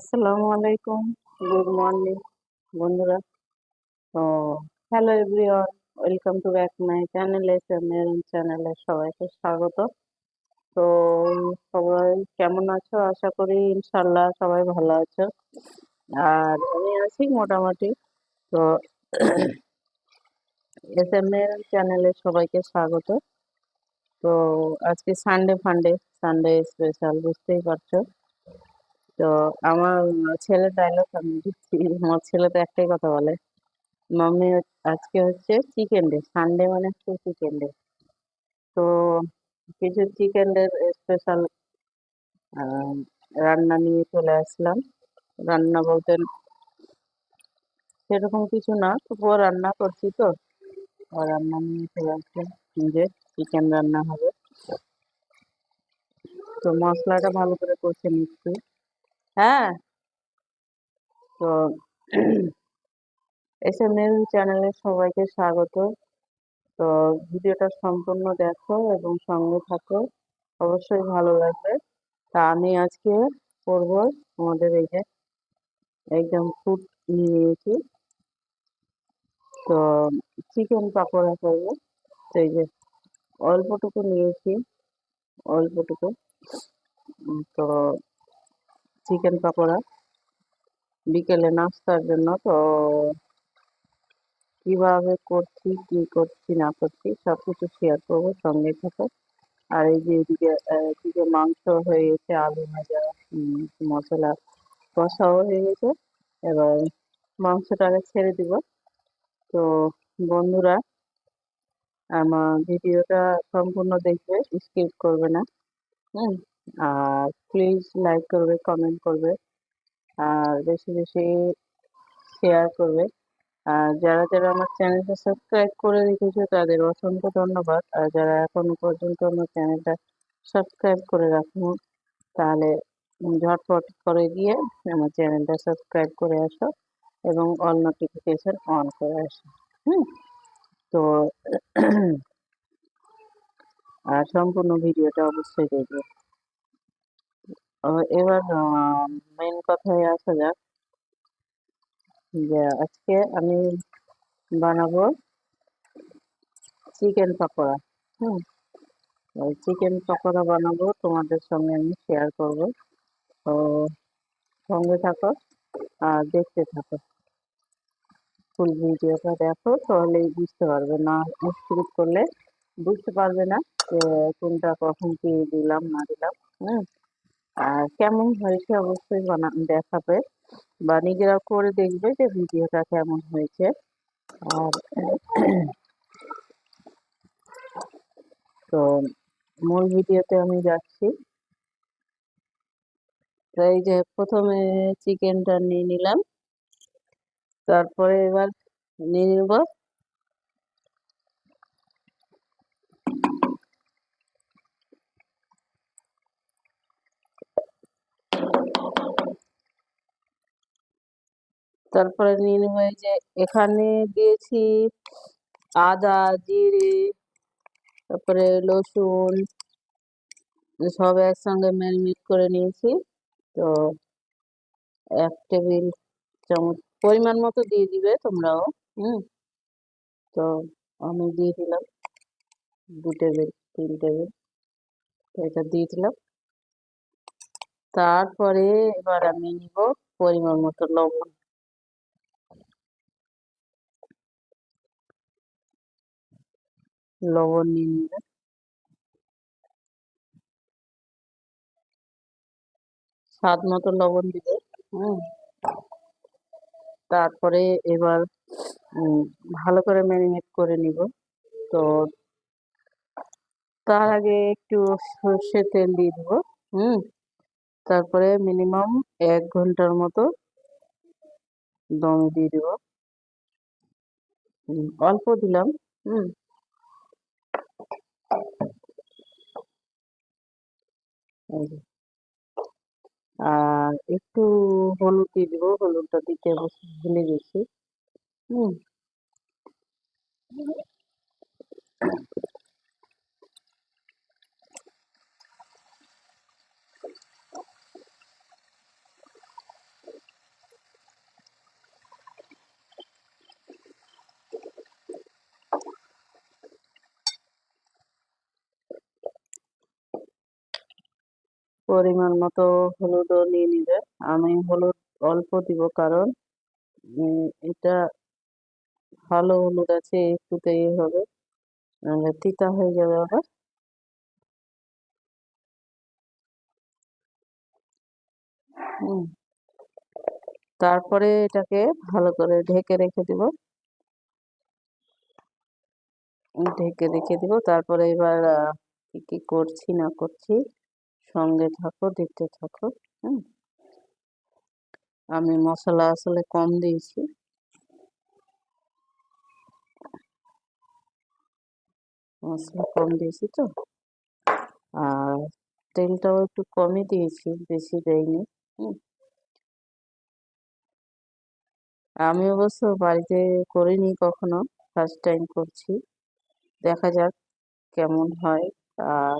আসসালামু আলাইকুম। Good morning বন্ধুরা। তো hello everyone welcome to back my channel S M চ্যানেলে সবাইকে স্বাগত। তো, সবাই কেমন আছো? আশা করি ইনশাল্লাহ সবাই ভালো আছো। আর আমি আছি মোটামুটি। তো এস এম চ্যানেলে সবাইকে স্বাগত। তো, আজকে সানডে ফান্ডে সানডে স্পেশাল বুঝতেই পারছ। তো আমার ছেলে ডায়লগ আমি দিচ্ছি। আমার ছেলে তো একটাই কথা বলে, মাম্মি, আজকে হচ্ছে চিকেন ডে সানডে মানে হচ্ছে চিকেন ডে তো কিছু চিকেন ডের স্পেশাল রান্না নিয়ে চলে আসলাম। রান্না বলতে সেরকম কিছু না, তবুও রান্না করছি তো। রান্না নিয়ে চলে আসলাম যে চিকেন রান্না হবে। তো মশলাটা ভালো করে কষে নিচ্ছি। হ্যাঁ। তো এস এম এল চ্যানেলে সবাইকে স্বাগত। তো ভিডিওটা সম্পূর্ণ দেখো এবং সঙ্গে থাকো। অবশ্যই ভালো লাগবে। তা আমি আজকে করব আমাদের এই যে একদম ফুড নিয়ে নিয়েছি। তো চিকেন পাকোড়া করব। তো এই যে অল্পটুকু নিয়েছি, অল্পটুকু। তো চিকেন পাকোড়া বিকেলে নাস্তার জন্য তো কীভাবে করছি, কি করছি, না করছি সব কিছু শেয়ার করব সঙ্গে থাকো। আর এই যে এদিকে এদিকে মাংস হয়ে গেছে, আলু ভাজা মশলা কষাও হয়ে গেছে। এবার মাংসটাকে ছেড়ে দিব। তো বন্ধুরা, আমার ভিডিওটা সম্পূর্ণ দেখবে স্কিপ করবে না। হুম। আর প্লিজ লাইক করবে কমেন্ট করবে, আর বেশি বেশি শেয়ার করবে। আর যারা যারা আমার চ্যানেলটা সাবস্ক্রাইব করে রেখেছো, তাদের অসংখ্য ধন্যবাদ। আর যারা এখনও পর্যন্ত আমার চ্যানেলটা সাবস্ক্রাইব করে রাখুন তাহলে ঝটপট করে দিয়ে আমার চ্যানেলটা সাবস্ক্রাইব করে আসো এবং অল নোটিফিকেশন অন করে আসো, হুম? তো আর সম্পূর্ণ ভিডিওটা অবশ্যই দেখবে। এবার মেন কথায় আসা যাক যে আজকে আমি বানাবো চিকেন পকোড়া হুম চিকেন পকোড়া বানাবো তোমাদের সঙ্গে আমি শেয়ার করব তো সঙ্গে থাকো আর দেখতে থাকো ফুল ভিডিওটা দেখো তাহলেই বুঝতে পারবে না স্ক্রিপ করলে বুঝতে পারবে না যে কোনটা কখন কি দিলাম না দিলাম হুম আর কেমন হয়েছে অবশ্যই দেখাবে বা নিজেরা করে দেখবে যে ভিডিওটা কেমন হয়েছে। আর তো মূল ভিডিওতে আমি যাচ্ছি। তো এই যে প্রথমে চিকেনটা নিয়ে নিলাম। তারপরে এবার নিয়ে নেব তারপরে নিয়ে এই যে এখানে দিয়েছি আদা, জিরে, তারপরে রসুন, সব একসঙ্গে ম্যারিনেট করে নিয়েছি। তো এক টেবিল চামচ পরিমাণ মতো দিয়ে দিবে তোমরাও, হুম? তো আমি দিয়ে দিলাম দু টেবিল, তিন টেবিল এটা দিয়ে দিলাম। তারপরে এবার আমি নিব পরিমাণ মতো লবণ। লবণ নিয়ে নিবে স্বাদ মতো লবণ দিবে, হুম। তারপরে এবার ভালো করে ম্যারিনেট করে নিব। তো তার আগে একটু সর্ষে তেল দিয়ে দেবো, হুম। তারপরে মিনিমাম এক ঘণ্টার মতো দমে দিয়ে দেব। অল্প দিলাম, হুম। আর একটু হলুদ দিয়ে দিব হলুদটা দিতে ভুলে গেছি। হুম। পরিমাণ মতো হলুদও নিয়ে নিবে। আমি হলুদ অল্প দিব কারণ এটা ভালো হলুদ আছে একটুতেই হবে তিতা হয়ে যাবে আবার। তারপরে এটাকে ভালো করে ঢেকে রেখে দিব। ঢেকে রেখে দিব, তারপরে এবার কি কি করছি, না করছি সঙ্গে থাকো, দেখতে থাকো, হুম। আমি মশলা আসলে কম দিয়েছি। মশলা কম দিয়েছি তো। আর তেলটাও একটু কমই দিয়েছি, বেশি দেয়নি হুম। আমি অবশ্য বাড়িতে করিনি কখনো ফার্স্ট টাইম করছি। দেখা যাক কেমন হয়, আর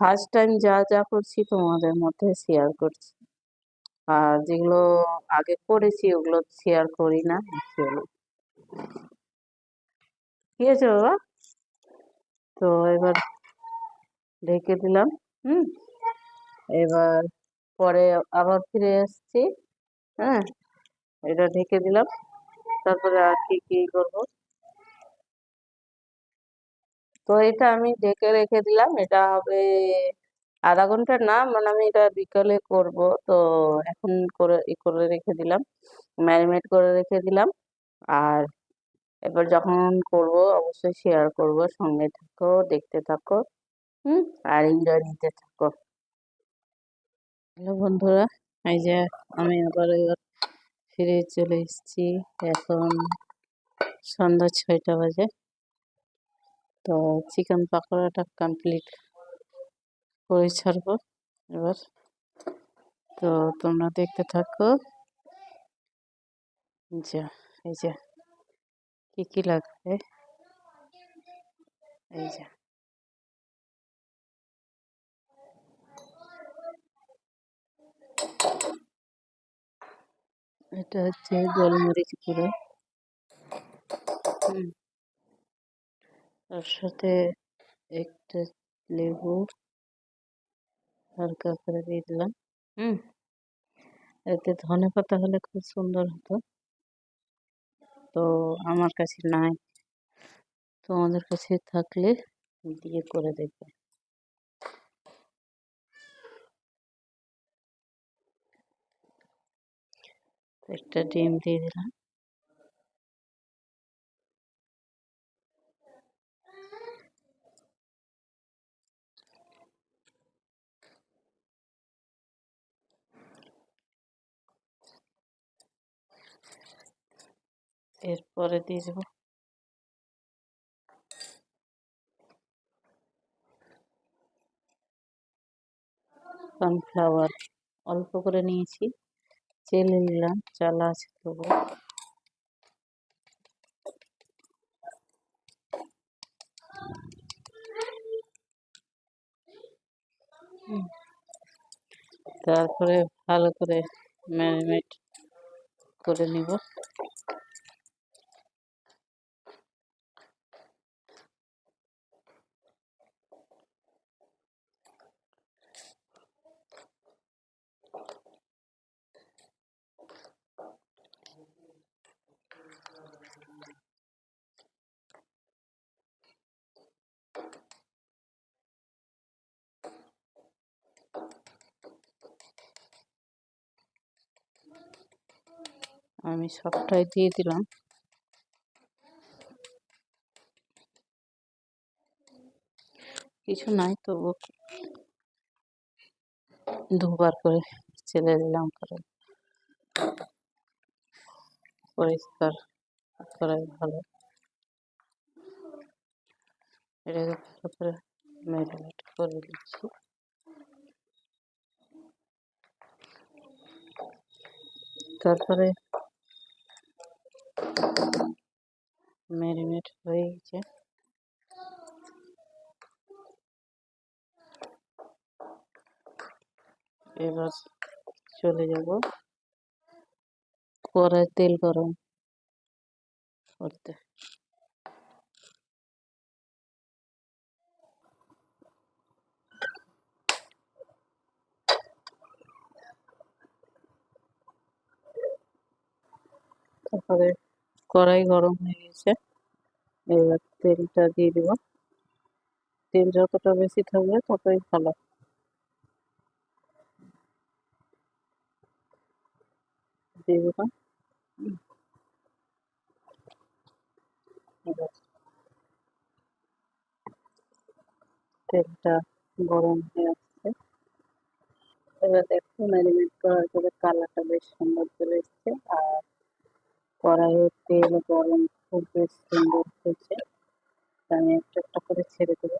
ফার্স্ট টাইম যা যা করছি তোমাদের মধ্যে শেয়ার করছি। আর যেগুলো আগে করেছি, ওগুলো শেয়ার করি না অ্যাকচুয়ালি ঠিক আছে বাবা? তো এবার ঢেকে দিলাম, হুম? এবার পরে আবার ফিরে আসছি হ্যাঁ? এটা ঢেকে দিলাম। তারপরে আর কি কি করব? তো এটা আমি ঢেকে রেখে দিলাম। এটা হবে আধা ঘণ্টা না মানে আমি এটা বিকালে করব। তো এখন করে, ই করে রেখে দিলাম। ম্যারিনেট করে রেখে দিলাম। আর এবার যখন করব, অবশ্যই শেয়ার করব। সঙ্গে থাকো, দেখতে থাকো, হুম? আর এনজয় নিতে থাকো। হ্যালো বন্ধুরা, এই যে আমি আবার এবার ফিরে চলে এসেছি। এখন সন্ধ্যা ছয়টা বাজে। তো চিকেন পাকোড়াটা কমপ্লিট করে ছাড়বো এবার। তো তোমরা দেখতে থাকো। যা, এই যে, কি কি লাগবে? এই যে। এটা হচ্ছে গোলমরিচ গুঁড়ো। হুম। তার সাথে একটা লেবু হালকা করে দিয়ে দিলাম। হুম। এতে ধনে পাতা হলে খুব সুন্দর হতো। তো আমার কাছে নাই। তোমাদের কাছে থাকলে দিয়ে করে দেখবে। একটা ডিম দিয়ে দিলাম। এরপরে দিয়ে দেবো। সানফ্লাওয়ার অল্প করে নিয়েছি, চেলে নিলাম চালা আছে তবু তারপরে ভালো করে ম্যারিনেট করে নিব। আমি সবটাই দিয়ে দিলাম। কিছু নাই তবু দুবার করে চেলে দিলাম কারণ পরিষ্কার, করাই ভালো। এটাকে ভালো করে ম্যারিনেট করে দিচ্ছি। তারপরে ম্যারিনেট হয়ে গেছে। এবার চলে যাব কড়াই তেল গরম করতে। তারপরে কড়াই গরম হয়ে গেছে। এবার তেলটা দিয়ে দিব। তেল যতটা বেশি থাকবে ততই ভালো। দিয়ে দিলাম তেলটা গরম হয়ে আসছে। এবার দেখো ম্যারিনেট করার পরে কালারটা বেশ সুন্দর চলে এসছে। আর কড়াইয়ের তেল গরম খুব বেশ সুন্দর হয়েছে। আমি একটা একটা করে ছেড়ে দেবো।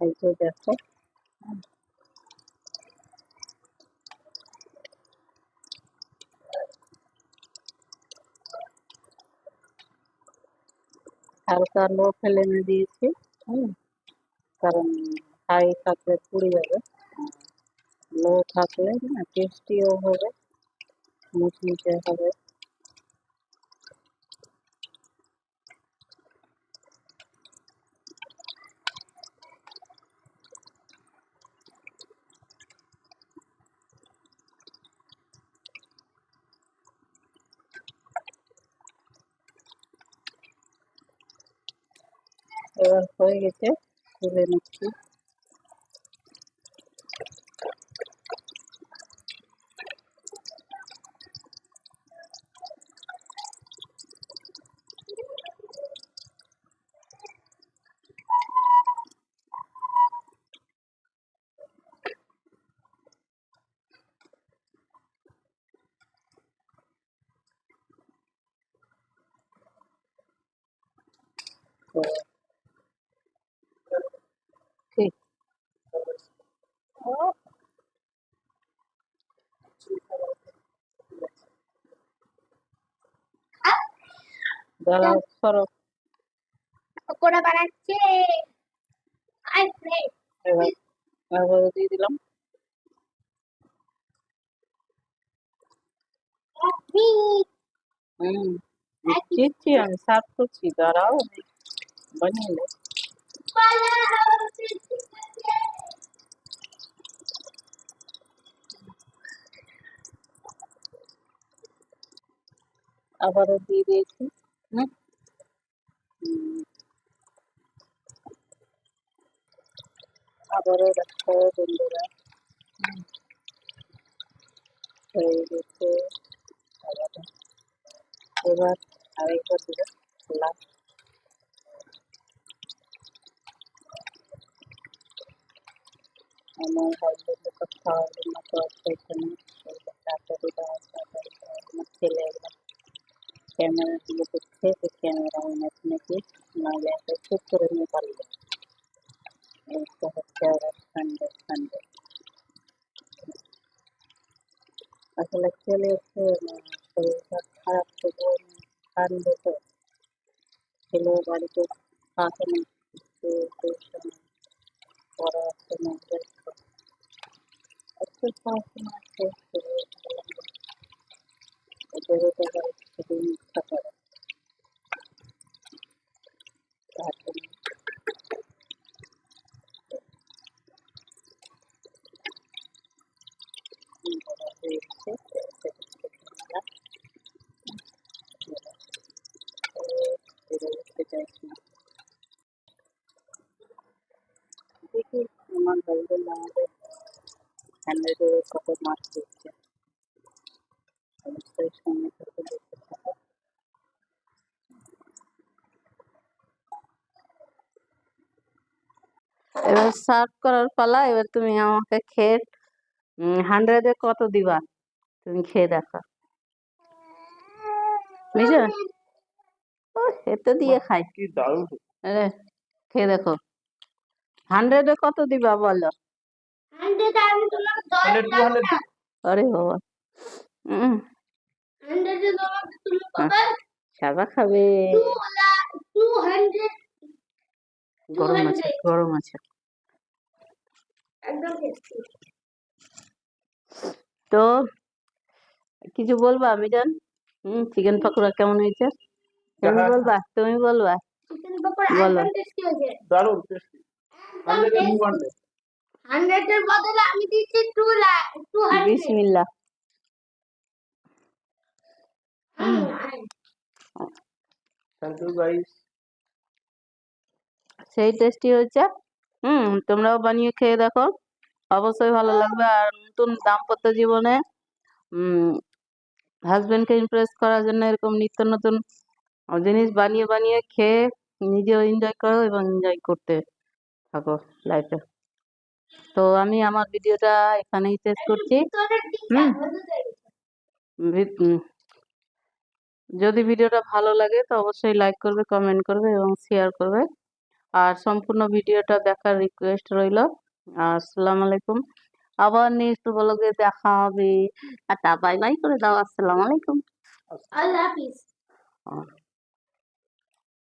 এই যে হালকা লো ফ্লেমে দিয়েছি, হুম, কারণ হাই থাকলে পুড়ে যাবে। লো থাকলে টেস্টিও হবে, মুচমুচে হবে। এবার হয়ে গেছে তুলে নিচ্ছি তো ঠিক দাঁড়াও সরো। পকোড়া বানাচ্ছে আই এবার দিয়ে দিলাম। হ্যাপি হুম দিচ্ছি আমি সার্ভ করছি। দাঁড়াও বানিয়ে নেব আবারও দিয়ে দিয়েছি। হুম হুম, আবারও দেখো বন্ধুরা হুম, হয়ে গেছে খাওয়াটা। এবার আরেকবার দেবো লাস্ট আমার হাজবেন্ডের তো খাওয়ার জন্য তো আছে এখানে তাড়াতাড়ি দাও তাড়াতাড়ি দাও আমার ছেলে একদম ক্যামেরা দিয়ে দেখছে যে ক্যামেরা অন আছে নাকি নাহলে একটা চুপ করে নিয়ে পারবে এই তো হচ্ছে ওরা সানডে সানডে আসলে অ্যাকচুয়ালি হচ্ছে উম, শরীরটা খারাপ তো সানডে তো ছেলেও বাড়িতে থাকে না একটু টিউশন পড়াশোনা ব্যস্ত একটু পড়াশোনা শেষ করে বললাম যে বেরোতে পারে সেদিন ইচ্ছা করে তার জন্য বলা হয়ে গেছে সেদিন থেকে আমরা বেরো উঠতে চাইছি না দেখি আমার হাজবেন্ড আমাদের হান্ড্রেডে কত মার্ক দিচ্ছে অবশ্যই সঙ্গে থেকে দেখতে থাকো এবার সার্ভ করার পালা এবার তুমি আমাকে খেয়ে হান্ড্রেডে কত দিবা? তুমি খেয়ে দেখো। বুঝছ? ও এতে দিয়ে খাই। আরে খেয়ে দেখো। হান্ড্রেডে কত দিবা বলো? আরে বাবা। সাবা খাবে। গরম আছে গরম আছে। একদম টেস্টি তো কিছু বলবা মিজান হুম চিকেন পকোড়া কেমন হয়েছে? তুমি হ্যাঁ। বলবা তুমি বলবা। চিকেন পকোড়া বলো। একদম টেস্টি হয়েছে। দারুণ টেস্টি একদম হান্ড্রেড টেস্টি হান্ড্রেড হান্ড্রেডের বদলে আমি দিচ্ছি টু টু হান্ড্রেড বিসমিল্লা থ্যাংক ইউ গাইস সেই টেস্টি হয়েছে। হুম, তোমরাও বানিয়ে খেয়ে দেখো। অবশ্যই ভালো লাগবে। আর নতুন দাম্পত্য জীবনে হাজবেন্ডকে ইমপ্রেস করার জন্য এরকম নিত্য নতুন জিনিস বানিয়ে বানিয়ে খেয়ে নিজেও এনজয় করো এবং এনজয় করতে থাকো লাইফে তো আমি আমার ভিডিওটা এখানেই শেষ করছি। হুম। যদি ভিডিওটা ভালো লাগে তো অবশ্যই লাইক করবে কমেন্ট করবে এবং শেয়ার করবে। আর সম্পূর্ণ ভিডিওটা দেখার রিকোয়েস্ট রইল। আসসালামু আলাইকুম। আবার নেক্সট ব্লগে দেখা হবে। টাটা বাই বাই করে দাও। আসসালামু আলাইকুম। আল্লাহ হাফিজ। আর